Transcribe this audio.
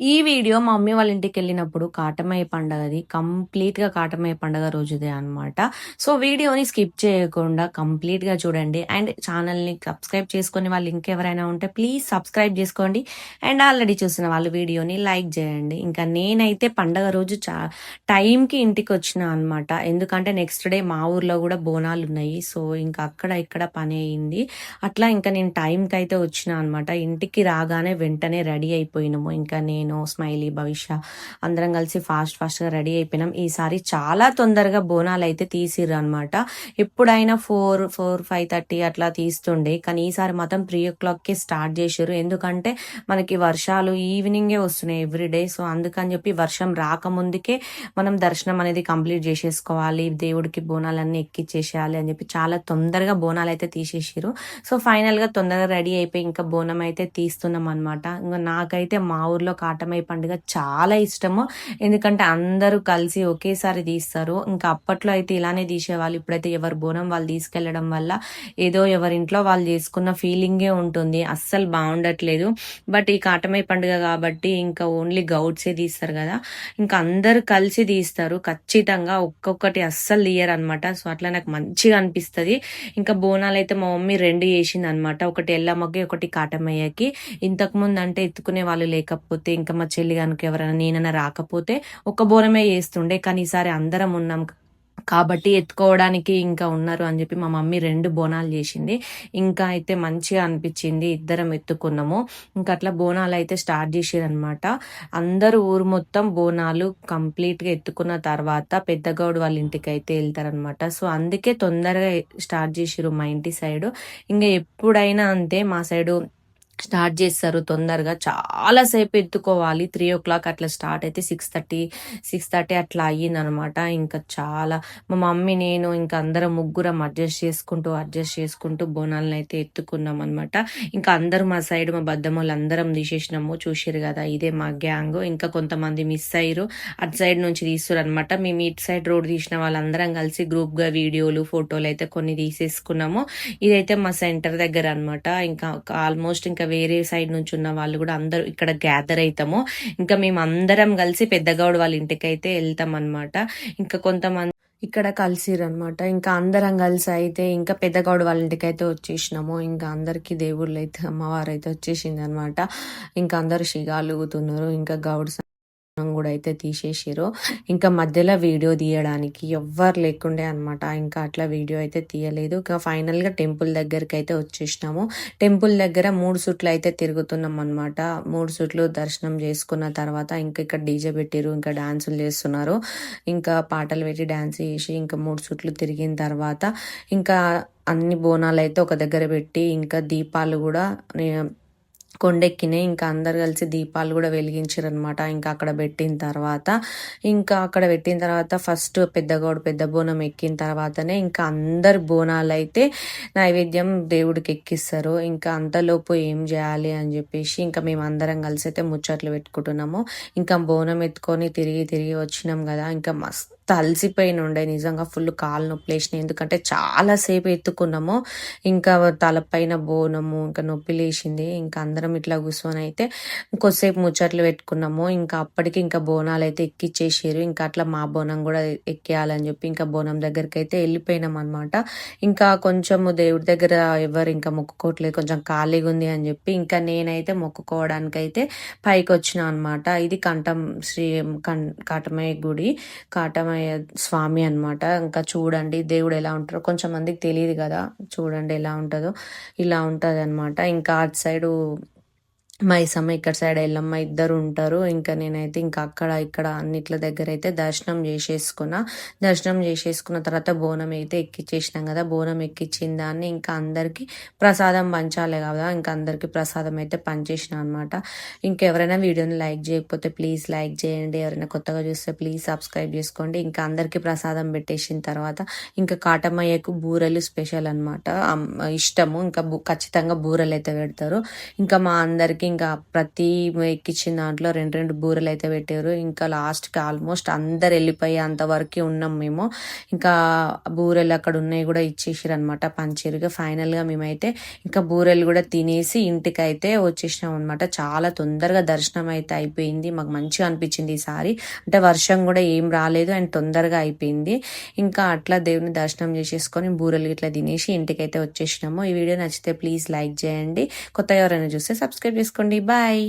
ఈ వీడియో మా మమ్మీ వాళ్ళ ఇంటికి వెళ్ళినప్పుడు కాటమయ్య పండగది కంప్లీట్గా కాటమయ్య పండగ రోజుదే అనమాట సో వీడియోని స్కిప్ చేయకుండా కంప్లీట్గా చూడండి. అండ్ ఛానల్ని సబ్స్క్రైబ్ చేసుకొని వాళ్ళు ఇంకెవరైనా ఉంటే ప్లీజ్ సబ్స్క్రైబ్ చేసుకోండి. అండ్ ఆల్రెడీ చూసిన వాళ్ళు వీడియోని లైక్ చేయండి. ఇంకా నేనైతే పండగ రోజు చా టైంకి ఇంటికి వచ్చిన అనమాట ఎందుకంటే నెక్స్ట్ డే మా ఊర్లో కూడా బోనాలు ఉన్నాయి. సో ఇంకా అక్కడ ఇక్కడ పని అయింది. అట్లా ఇంకా నేను టైంకి అయితే వచ్చిన అనమాట ఇంటికి రాగానే వెంటనే రెడీ అయిపోయినాము. ఇంకా నేను స్మైలీ భవిష్య. అందరం కలిసి ఫాస్ట్ ఫాస్ట్గా రెడీ అయిపోయినాం. ఈసారి చాలా తొందరగా బోనాలు అయితే తీసిర్రు అనమాట ఎప్పుడైనా ఫోర్ ఫోర్ ఫైవ్ థర్టీ అట్లా తీస్తుండే. కానీ ఈసారి మాత్రం త్రీ ఓ క్లాక్కి స్టార్ట్ చేసారు ఎందుకంటే మనకి వర్షాలు ఈవినింగే వస్తున్నాయి ఎవ్రీడే సో అందుకని చెప్పి వర్షం రాకముందుకే మనం దర్శనం అనేది కంప్లీట్ చేసేసుకోవాలి. దేవుడికి బోనాలన్నీ ఎక్కిచ్చేసేయాలి అని చెప్పి చాలా తొందరగా బోనాలు అయితే తీసేసారు సో ఫైనల్గా తొందరగా రెడీ అయిపోయి ఇంకా బోనం అయితే తీస్తున్నాం అనమాట ఇంకా నాకైతే మా ఊర్లో కాటమయ్య పండుగ చాలా ఇష్టము. ఎందుకంటే అందరూ కలిసి ఒకేసారి తీస్తారు. ఇంకా అప్పట్లో అయితే ఇలానే తీసేవాళ్ళు. ఇప్పుడైతే ఎవరు బోనం వాళ్ళు తీసుకెళ్ళడం వల్ల ఏదో ఎవరింట్లో వాళ్ళు చేసుకున్న ఫీలింగే ఉంటుంది. అస్సలు బాగుండట్లేదు. బట్ ఈ కాటమయ్య పండుగ కాబట్టి ఇంకా ఓన్లీ గౌడ్సే తీస్తారు కదా. ఇంకా అందరు కలిసి తీస్తారు. ఖచ్చితంగా ఒక్కొక్కటి అస్సలు తీయరు అనమాట సో అట్లా నాకు మంచిగా అనిపిస్తుంది. ఇంకా బోనాలు అయితే మా మమ్మీ రెండు చేసింది అనమాట ఒకటి ఎల్లమ్మకి ఒకటి కాటమయ్యకి. ఇంతకు ముందు అంటే ఎత్తుకునే వాళ్ళు లేకపోతే ఇంకా మా చెల్లి కనుక ఎవరైనా నేనైనా రాకపోతే ఒక బోనమే చేస్తుండే. కానీ ఈసారి అందరం ఉన్నాం కాబట్టి ఎత్తుకోవడానికి ఇంకా ఉన్నారు అని చెప్పి మా మమ్మీ రెండు బోనాలు చేసింది. ఇంకా అయితే మంచిగా అనిపించింది. ఇద్దరం ఎత్తుకున్నాము. ఇంకా అట్లా బోనాలు అయితే స్టార్ట్ చేసారనమాట అందరూ ఊరు మొత్తం బోనాలు కంప్లీట్గా ఎత్తుకున్న తర్వాత పెద్దగౌడు వాళ్ళ ఇంటికి అయితే వెళ్తారనమాట సో అందుకే తొందరగా స్టార్ట్ చేసిరు మా ఇంటి సైడు. ఇంకా ఎప్పుడైనా అంతే మా సైడు స్టార్ట్ చేస్తారు తొందరగా. చాలాసేపు ఎత్తుకోవాలి. త్రీ ఓ క్లాక్ అట్లా స్టార్ట్ అయితే సిక్స్ థర్టీ సిక్స్ థర్టీ అట్లా అయ్యిందనమాట. ఇంకా చాలా మా మమ్మీ నేను ఇంకా అందరం ముగ్గురం అడ్జస్ట్ చేసుకుంటూ అడ్జస్ట్ చేసుకుంటూ బోనాలను అయితే ఎత్తుకున్నాం అనమాట ఇంకా అందరూ మా సైడ్ మా బద్దమ్మలు అందరం తీసేసినాము. చూసారు కదా ఇదే మా గ్యాంగ్. ఇంకా కొంతమంది మిస్ అయ్యారు అటు సైడ్ నుంచి తీస్తారు అనమాట మేము ఇటు సైడ్ రోడ్ తీసిన వాళ్ళందరం కలిసి గ్రూప్గా వీడియోలు ఫోటోలు అయితే కొన్ని తీసేసుకున్నాము. ఇదైతే మా సెంటర్ దగ్గర అనమాట. ఇంకా ఆల్మోస్ట్ ఇంకా వేరే సైడ్ నుంచి ఉన్న వాళ్ళు కూడా అందరూ ఇక్కడ గ్యాదర్ అవుతాము ఇంకా మేము అందరం కలిసి పెద్దగౌడ్ వాళ్ళ ఇంటికి అయితే వెళ్తాం అనమాట ఇంకా కొంతమంది ఇక్కడ కలిసిరు అనమాట ఇంకా అందరం కలిసి అయితే ఇంకా పెద్దగౌడ వాళ్ళ ఇంటికి అయితే వచ్చేసినాము. ఇంకా అందరికీ దేవుళ్ళు అయితే అమ్మవారు అయితే వచ్చేసింది అనమాట ఇంకా అందరు షిగాలుగుతున్నారు. ఇంకా గౌడ్ కూడా అయితే తీసేసిరు ఇంకా మధ్యలో వీడియో తీయడానికి ఎవ్వరు లేకుండే అనమాట ఇంకా అట్లా వీడియో అయితే తీయలేదు. ఇంకా ఫైనల్గా టెంపుల్ దగ్గరికి అయితే వచ్చేసినాము. టెంపుల్ దగ్గర మూడు సుట్లు అయితే తిరుగుతున్నాం అనమాట మూడు సుట్లు దర్శనం చేసుకున్న తర్వాత ఇంకా ఇక్కడ డీజే పెట్టిరు ఇంకా డాన్సులు చేస్తున్నారు. ఇంకా పాటలు పెట్టి డాన్స్ చేసి ఇంకా మూడు సుట్లు తిరిగిన తర్వాత ఇంకా అన్ని బోనాలు అయితే ఒక దగ్గర పెట్టి ఇంకా దీపాలు కూడా కొండెక్కినాయి. ఇంకా అందరు కలిసి దీపాలు కూడా వెలిగించారు అనమాట ఇంకా అక్కడ పెట్టిన తర్వాత ఇంకా అక్కడ పెట్టిన తర్వాత ఫస్ట్ పెద్దగోడు పెద్ద బోనం ఎక్కిన తర్వాతనే ఇంకా అందరు బోనాలు అయితే నైవేద్యం దేవుడికి ఎక్కిస్తారు. ఇంకా అంతలోపు ఏం చేయాలి అని చెప్పేసి ఇంకా మేము అందరం కలిసి అయితే ముచ్చట్లు పెట్టుకుంటున్నాము. ఇంకా బోనం ఎత్తుకొని తిరిగి తిరిగి వచ్చినాం కదా. ఇంకా మస్తు అలసిపోయిన ఉండే నిజంగా ఫుల్ కాలు నొప్పి లేచినాయి ఎందుకంటే చాలాసేపు ఎత్తుకున్నాము. ఇంకా తలపైన బోనము ఇంకా నొప్పి లేచింది ఇంకా అందరం ఇట్లా కూర్చొని అయితే కొద్దిసేపు ముచ్చట్లు పెట్టుకున్నాము. ఇంకా అప్పటికి ఇంకా బోనాలు అయితే ఎక్కిచ్చేసారు ఇంకా అట్లా మా బోనం కూడా ఎక్కేయాలని చెప్పి ఇంకా బోనం దగ్గరికి అయితే వెళ్ళిపోయినాం అనమాట ఇంకా కొంచెము దేవుడి దగ్గర ఎవరు ఇంకా మొక్కుకోవట్లేదు. కొంచెం ఖాళీగా ఉంది అని చెప్పి ఇంకా నేనైతే మొక్కుకోవడానికి అయితే పైకి వచ్చిన అనమాట ఇది కంఠం శ్రీ కం కాటమయ్య గుడి. కాటమయ్య స్వామి అనమాట ఇంకా చూడండి దేవుడు ఎలా ఉంటారో. కొంచెం మందికి తెలియదు కదా చూడండి ఎలా ఉంటుందో. ఇలా ఉంటుంది అనమాట ఇంకా అటు సైడు మైసమ్మ ఇక్కడ సైడ్ ఎల్లమ్మ ఇద్దరు ఉంటారు. ఇంకా నేనైతే ఇంకా అక్కడ ఇక్కడ అన్నిట్ల దగ్గర అయితే దర్శనం చేసేసుకున్నా. దర్శనం చేసేసుకున్న తర్వాత బోనం అయితే ఎక్కిచ్చేసినాం కదా. బోనం ఎక్కిచ్చిన దాన్ని ఇంకా అందరికీ ప్రసాదం పంచాలి కదా. ఇంకా అందరికీ ప్రసాదం అయితే పంచేసిన అనమాట ఇంకెవరైనా వీడియోని లైక్ చేయకపోతే ప్లీజ్ లైక్ చేయండి. ఎవరైనా కొత్తగా చూస్తే ప్లీజ్ సబ్స్క్రైబ్ చేసుకోండి. ఇంకా అందరికీ ప్రసాదం పెట్టేసిన తర్వాత ఇంకా కాటమయ్యకు బూరెలు స్పెషల్ అనమాట ఇష్టము. ఇంకా ఖచ్చితంగా బూరెలు అయితే పెడతారు. ఇంకా మా అందరికీ ఇంకా ప్రతి ఎక్కిచ్చిన దాంట్లో రెండు రెండు బూరెలు అయితే పెట్టారు. ఇంకా లాస్ట్కి ఆల్మోస్ట్ అందరు వెళ్ళిపోయే అంతవరకు ఉన్నాం మేము. ఇంకా బూరెలు అక్కడ ఉన్నాయి కూడా ఇచ్చేసారు అనమాట పంచేరుగా. ఫైనల్గా మేమైతే ఇంకా బూరెలు కూడా తినేసి ఇంటికి అయితే వచ్చేసినాం అనమాట చాలా తొందరగా దర్శనం అయితే అయిపోయింది. మాకు మంచిగా అనిపించింది ఈసారి. అంటే వర్షం కూడా ఏం రాలేదు అండ్ తొందరగా అయిపోయింది. ఇంకా అట్లా దేవుని దర్శనం చేసేసుకొని బూరెలు ఇట్లా తినేసి ఇంటికైతే వచ్చేసినాము. ఈ వీడియో నచ్చితే ప్లీజ్ లైక్ చేయండి. కొత్తగా ఎవరైనా చూస్తే సబ్స్క్రైబ్ చేసుకోండి బాయ్